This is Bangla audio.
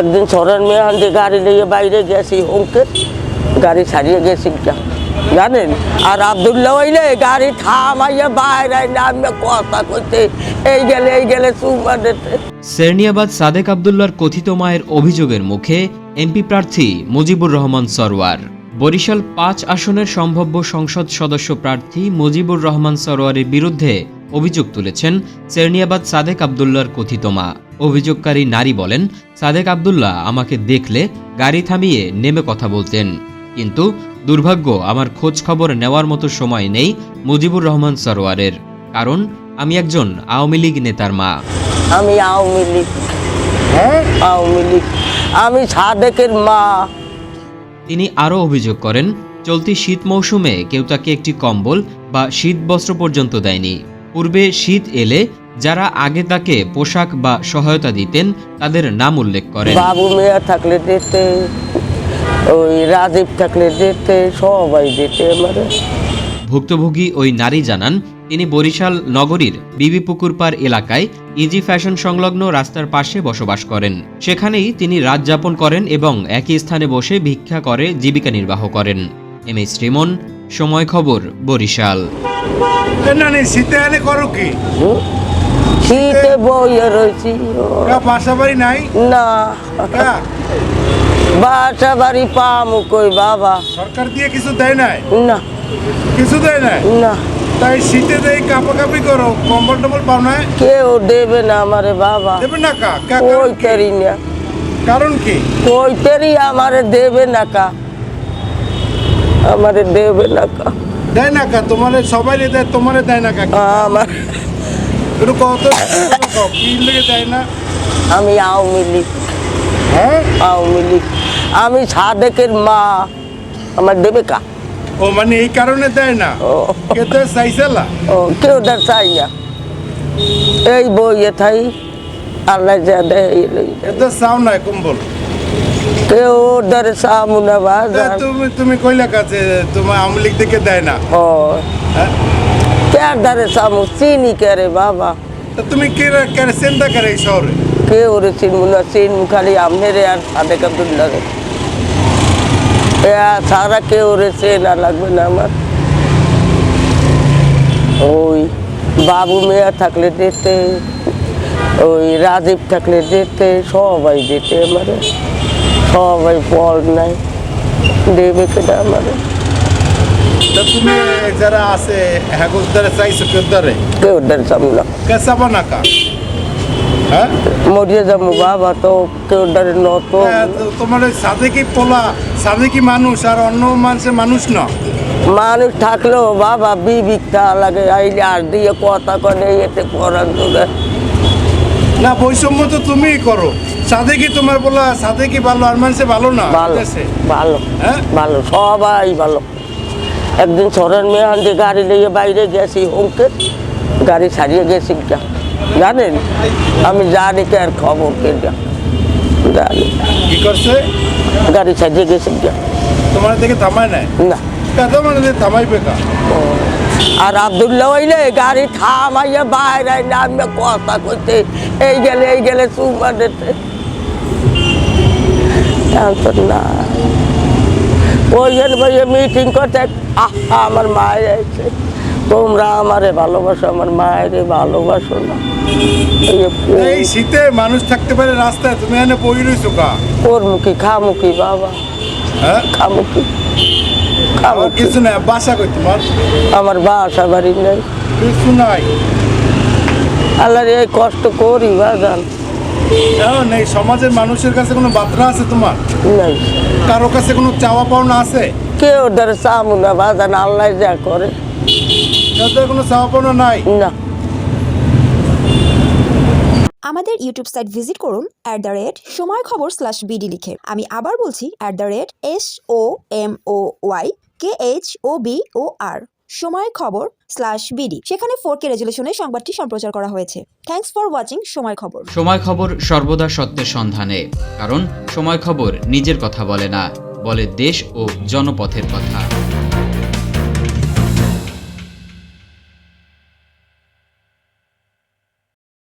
একদিন সরেন মেয়ে আনতে গাড়ি নিয়ে বাইরে গেছি, হোমকে গাড়ি ছাড়িয়ে গেছি। জানেন? আর আবদুল্লাহ হইলে গাড়ি থামাইয়া বাইরে নামে কথা করতে এই গেলে এই গেলে চুমা দিতে। সেরনিয়াবাদ সাদেক আবদুল্লার কথিত মায়ের অভিযোগের মুখে এমপি প্রার্থী মুজিবুর রহমান সরওয়ার। বরিশাল পাঁচ আসনের সম্ভাব্য সংসদ সদস্য প্রার্থী মুজিবুর রহমান সরোয়ারের বিরুদ্ধে অভিযোগ তুলেছেন সেরনিয়াবাদ সাদেক আবদুল্লার কথিত মা। অভিযোগকারী নারী বলেন সাদেক আবদুল্লাহ আমাকে দেখলে গাড়ি থামিয়ে নেমে কথা বলতেন। কিন্তু দুর্ভাগ্য আমার খোঁজ খবর নেওয়ার মতো সময় নেই মুজিবুর রহমান সরোয়ারের। কারণ আমি একজন আওয়ামী লীগ নেতার মা। আমি আওয়ামী লীগ। হ্যাঁ? আওয়ামী লীগ। আমি সাদেকের মা। তিনি আরও অভিযোগ করেন চলতি শীত মৌসুমে কেউ তাকে একটি কম্বল বা শীত বস্ত্র পর্যন্ত দেয়নি। পূর্বে শীত এলে যারা আগে তাকে পোশাক বা সহায়তা দিতেন তাদের নাম উল্লেখ করেন। বাবু মেয়া থাকলে দিতে ওই রাজীব থাকলে দিতে সবাই দিতে আমার। ভুক্তভোগী ওই নারী জানান তিনি বরিশাল নগরীর বিবি পুকুরপাড় এলাকায় ইজি ফ্যাশন সংলগ্ন রাস্তার পাশে বসবাস করেন। সেখানেই তিনি রাত যাপন করেন এবং একই স্থানে বসে ভিক্ষা করে জীবিকা নির্বাহ করেন। এম এইচ রিমন সময় খবর বরিশাল। না শীতে এলে করো কি? শীতে বইয়ে রয়েছি। বাসা বাড়ি নাই? না। বাসা বাড়ি পামু কই বাবা। সরকার দিয়ে কিছু দেয় নাই? না। কিছু দেয় নাই? না। তাই শীতে দেয় কাপা কাপি করো কম্বল টম্বল পাও না কেউ দেবে না আমারে বাবা। দেবে না কা? কই কারণ কি? না। কারণ কি? কই তেরি আমারে দেবে না কা? আমারে দেবে না কা। দেয় না কা? তোমার সবাই দেয় তোমারে দেয় না কা? আমার একটু কত কি লেগে দেয় না? আমি আওয়ামী লীগ। হ্যাঁ? আওয়ামী লীগ। আমি সাদেকের মা। আমার দেবে কা? ও মানে এই কারণে দেয় না? কে তো চাইছিলা ও কেউ তার চাই না। এই বইয়ে থাই আল্লাহ যা দেয়। তো চাও নাই কম্বল কেউ ওদের সামনে বাজার তুমি তুমি কইলা কাছে তোমার আওয়ামী লীগ থেকে দেয় না। ও। হ্যাঁ? কে সামু? চিনি কে বাবা? তুমি কে কেন চিন্তা করে এই শহরে? কেউ রে চিনবো না? চিনবো খালি আমনে রে আর সাদেক আব্দুল্লাহ রে সারা কেউ রে চেনা লাগবে না আমার? ওই বাবু মেয়া থাকলে দিতে ওই রাজীব থাকলে দিতে সবাই দিতে আমারে। সবাই পল নাই। দেবে কেটা আমারে। তুমি যারা আছে চাইছো না? কে চাবা না কা? হ্যাঁ? মরিয়ে যাব বাবা তো কেউ ধারে নত হ্যাঁ, তো তোমার ওই সাদেকি পোলা সাদেকি মানুষ আর অন্য মানুষ না? মানুষ থাকলেও বাবা বিবিকটা লাগে আইলে আর দিয়ে কথা কনে এতে করার না বৈষম্য তো তুমিই করো। সাদেকি তোমার বলা সাদেকি ভালো আর মানুষে ভালো না ভালো। ভালো হ্যাঁ? ভালো সবাই ভালো একদিন সরেন মেয়ে আনতে গাড়ি নিয়ে বাইরে গেছি হোমকে গাড়ি ছাড়িয়ে গেছি। জানেন আমি জানি কে আর খবর কে জানি কি করছে গাড়ি ছাড়িয়ে গেছি। তোমার থেকে থামায় নাই না কা তোমার থামাইবে কা। আর আবদুল্লাহ হইলে গাড়ি থামাইয়া বাইরে নামে কথা করতে এই গেলে এই গেলে এখন তো না। ওই জন্য মিটিং করতে আহা আমার মায়ের আছে তোমরা আমারে ভালোবাসো আমার মায়েরে ভালোবাসো না। এই শীতে মানুষ থাকতে পারে রাস্তায় তুমি এনে বই রইছো কা? ওর মুখী খামুখী বাবা। হ্যাঁ? খামুখী। খামুখী। কিছু নাই বাসা কই তোমার? আমার বাসা বাড়ি নেই। কিছু নাই। আল্লাহর এই কষ্ট করি বাজান। এখন এই সমাজের মানুষের কাছে কোনো বার্তা আছে তোমার? নেই। কারও কাছে কোনো চাওয়া পাওনা আছে? কেউ ধরে চামু না বাজান আল্লাহ যা করে। তাদের কোনো চাওয়া পাওনা নাই? না। আমাদের ইউটিউব সাইট ভিজিট করুন at the rate Somoy Khobor slash BD লিখে। আমি আবার বলছি at the rate S O M O Y K H O B O R Somoy Khobor slash BD সেখানে ফোর কে রেজুলেশনে সংবাদটি সম্প্রচার করা হয়েছে। থ্যাংকস ফর ওয়াচিং সময় খবর। সময় খবর সর্বদা সত্যের সন্ধানে। কারণ সময় খবর নিজের কথা বলে না, বলে দেশ ও জনপথের কথা।